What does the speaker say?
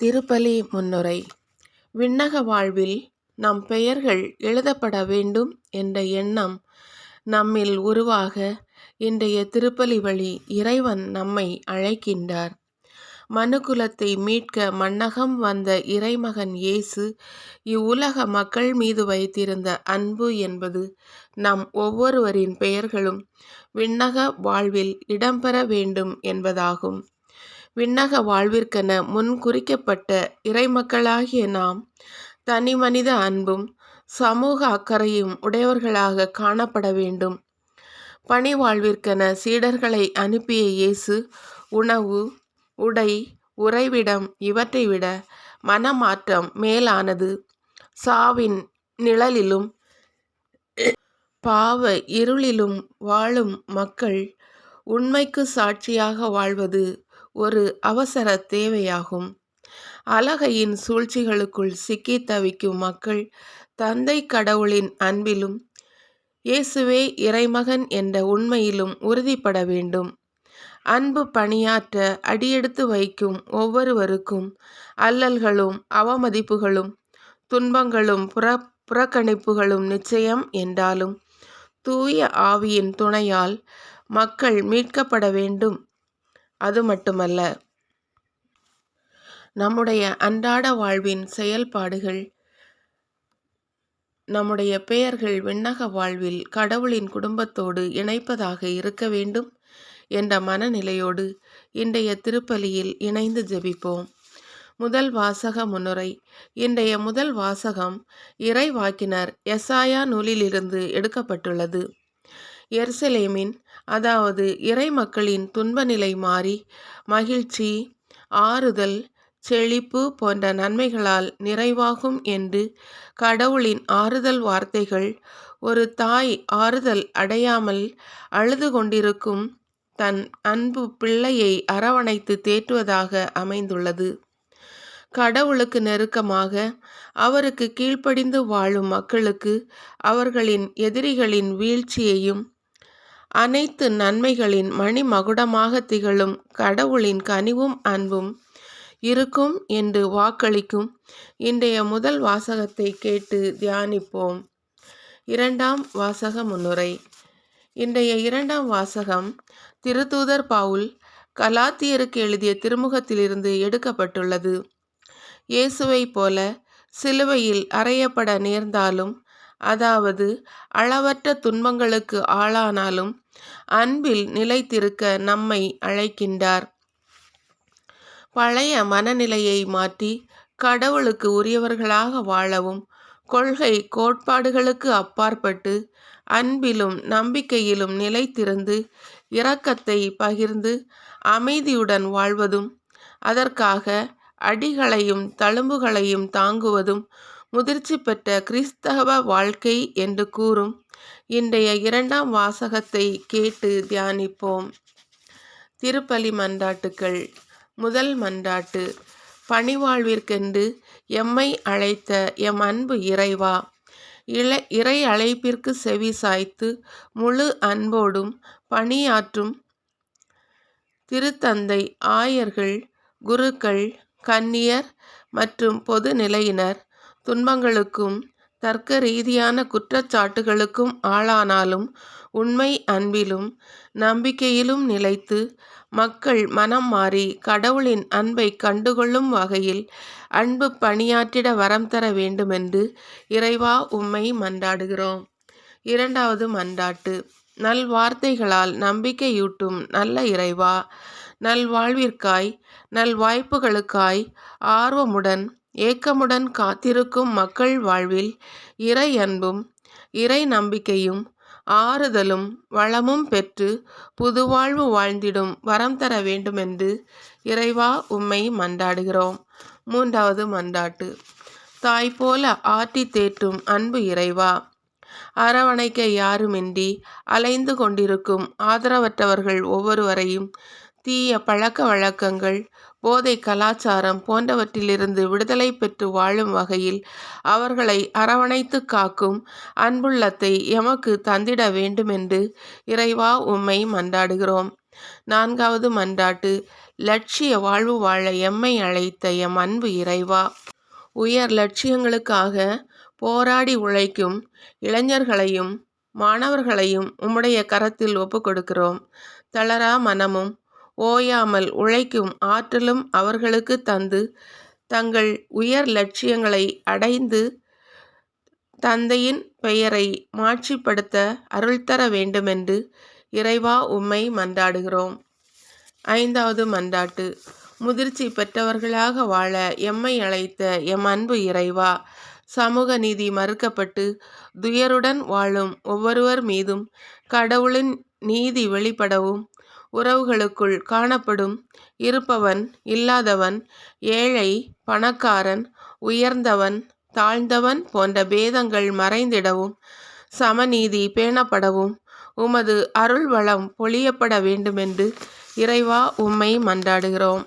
திருப்பலி முன்னுரை. விண்ணக வாழ்வில் நம் பெயர்கள் எழுதப்பட வேண்டும் என்ற எண்ணம் நம்மில் உருவாக இன்றைய திருப்பலி வழி இறைவன் நம்மை அழைக்கின்றார். மனுகுலத்தை மீட்க மன்னகம் வந்த இறைமகன் இயேசு இவ்வுலக மக்கள் மீது வைத்திருந்த அன்பு என்பது நம் ஒவ்வொருவரின் பெயர்களும் விண்ணக வாழ்வில் இடம்பெற வேண்டும் என்பதாகும். விண்ணக வாழ்விற்கென முன் குறிக்கப்பட்ட இறைமக்களாகிய நாம் தனி மனித அன்பும் சமூக அக்கறையும் உடையவர்களாக காணப்பட வேண்டும். பணி வாழ்விற்கென சீடர்களை அனுப்பிய இயேசு உணவு உடை உறைவிடம் இவற்றை விட மனமாற்றம் மேலானது. சாவின் நிழலிலும் பாவ இருளிலும் வாழும் மக்கள் உண்மைக்கு சாட்சியாக வாழ்வது ஒரு அவசர தேவையாகும். அழகையின் சூழ்ச்சிகளுக்குள் சிக்கி தவிக்கும் மக்கள் தந்தை கடவுளின் அன்பிலும் இயேசுவே இறைமகன் என்ற உண்மையிலும் உறுதிப்பட வேண்டும். அன்பு பணியாற்ற அடியெடுத்து வைக்கும் ஒவ்வொருவருக்கும் அல்லல்களும் அவமதிப்புகளும் துன்பங்களும் புற புறக்கணிப்புகளும் நிச்சயம் என்றாலும் தூய ஆவியின் துணையால் மக்கள் மீட்கப்பட வேண்டும். அது மட்டுமல்ல நம்முடைய அன்றாட வாழ்வின் செயல்பாடுகள் நம்முடைய பெயர்கள் விண்ணக வாழ்வில் கடவுளின் குடும்பத்தோடு இணைப்பதாக இருக்க வேண்டும் என்ற மனநிலையோடு இன்றைய திருப்பலியில் இணைந்து ஜெபிப்போம். முதல் வாசக முன்னுரை. இன்றைய முதல் வாசகம் இறைவாக்கினர் எஸ்ஆயா எசாயா நூலிலிருந்து எடுக்கப்பட்டுள்ளது. எர்சலேமின் அதாவது இறை மக்களின் துன்ப நிலை மாறி மகிழ்ச்சி ஆறுதல் செழிப்பு போன்ற நன்மைகளால் நிறைவாகும் என்று கடவுளின் ஆறுதல் வார்த்தைகள் ஒரு தாய் ஆறுதல் அடையாமல் அழுது கொண்டிருக்கும் தன் அன்பு பிள்ளையை அரவணைத்து தேற்றுவதாக அமைந்துள்ளது. கடவுளுக்கு நெருக்கமாக அவருக்கு கீழ்ப்படிந்து வாழும் மக்களுக்கு அவர்களின் எதிரிகளின் வீழ்ச்சியையும் அனைத்து நன்மைகளின் மணிமகுடமாக திகழும் கடவுளின் கனிவும் அன்பும் இருக்கும் என்று வாக்களிக்கும் இன்றைய முதல் வாசகத்தை கேட்டு தியானிப்போம். இரண்டாம் வாசக முன்னுரை. இன்றைய இரண்டாம் வாசகம் திருத்தூதர் பவுல் கலாத்தியருக்கு எழுதிய திருமுகத்திலிருந்து எடுக்கப்பட்டுள்ளது. இயேசுவை போல சிலுவையில் அறையப்பட நேர்ந்தாலும் அதாவது அளவற்ற துன்பங்களுக்கு ஆளானாலும் அன்பில் நிலைத்திருக்க நம்மை அழைக்கின்றார். பழைய மனநிலையை மாற்றி கடவுளுக்கு உரியவர்களாக வாழவும் கொள்கை கோட்பாடுகளுக்கு அப்பாற்பட்டு அன்பிலும் நம்பிக்கையிலும் நிலைத்திருந்து இரக்கத்தை பகிர்ந்து அமைதியுடன் வாழ்வதும் அதற்காக அடிகளையும் தழும்புகளையும் தாங்குவதும் முதிர்ச்சி பெற்ற கிறிஸ்தவ வாழ்க்கை என்று கூறும் இன்றைய இரண்டாம் வாசகத்தை கேட்டு தியானிப்போம். திருப்பலி மன்றாட்டுக்கள். முதல் மன்றாட்டு. பணிவாழ்விற்கென்று எம்மை அழைத்த எம் அன்பு இறைவா இள இறை அழைப்பிற்கு செவி சாய்த்து முழு அன்போடும் பணியாற்றும் திருத்தந்தை ஆயர்கள் குருக்கள் கன்னியர் மற்றும் பொது நிலையினர் துன்பங்களுக்கும் தர்க்க ரீதியான குற்றச்சாட்டுகளுக்கும் ஆளானாலும் உண்மை அன்பிலும் நம்பிக்கையிலும் நிலைத்து மக்கள் மனம் மாறி கடவுளின் அன்பை கண்டுகொள்ளும் வகையில் அன்பு பணியாற்றிட வரம் தர வேண்டுமென்று இறைவா உம்மை மன்றாடுகிறோம். இரண்டாவது மன்றாட்டு நல்வார்த்தைகளால் நம்பிக்கையூட்டும் நல்ல இறைவா நல்வாழ்விற்காய் நல்வாய்ப்புகளுக்காய் ஆர்வமுடன் ஏக்கமுடன் காத்திருக்கும் மக்கள் வாழ்வில் இறை அன்பும் இறை நம்பிக்கையும் ஆறுதலும் வளமும் பெற்று புதுவாழ்வு வாழ்ந்திடும் வரம் தர வேண்டுமென்று இறைவா உம்மை மன்றாடுகிறோம். மூன்றாவது மன்றாட்டு. தாய் போல ஆட்டி தேற்றும் அன்பு இறைவா அரவணைக்க யாருமின்றி அலைந்து கொண்டிருக்கும் ஆதரவற்றவர்கள் ஒவ்வொருவரையும் தீய பழக்க வழக்கங்கள் போதை கலாச்சாரம் போன்றவற்றிலிருந்து விடுதலை பெற்று வாழும் வகையில் அவர்களை அரவணைத்து காக்கும் அன்புள்ளத்தை எமக்கு தந்திட வேண்டுமென்று இறைவா உம்மை மன்றாடுகிறோம். நான்காவது மன்றாட்டு லட்சிய வாழ்வு வாழ எம்மை அழைத்த எம் அன்பு இறைவா. உயர் லட்சியங்களுக்காக போராடி உழைக்கும் இளைஞர்களையும் மாணவர்களையும் உம்முடைய கரத்தில் ஒப்புக்கொடுக்கிறோம். தளரா மனமும் ஓயாமல் உழைக்கும் ஆற்றலும் அவர்களுக்கு தந்து தங்கள் உயர் லட்சியங்களை அடைந்து தந்தையின் பெயரை மாட்சிப்படுத்த அருள் தர வேண்டுமென்று இறைவா உம்மை மன்றாடுகிறோம். ஐந்தாவது மன்றாட்டு முதிர்ச்சி பெற்றவர்களாக வாழ எம்மை அழைத்த எம் அன்பு இறைவா சமூக நீதி மறுக்கப்பட்டு துயருடன் வாழும் ஒவ்வொருவர் மீதும் கடவுளின் நீதி வெளிப்படவும் உறவுகளுக்குள் காணப்படும். இருப்பவன் இல்லாதவன் ஏழை பணக்காரன் உயர்ந்தவன் தாழ்ந்தவன் போன்ற பேதங்கள் மறைந்திடவும் சமநீதி பேணப்படவும் உமது அருள் வளம் பொழியப்பட வேண்டுமென்று இறைவா உம்மை மன்றாடுகிறோம்.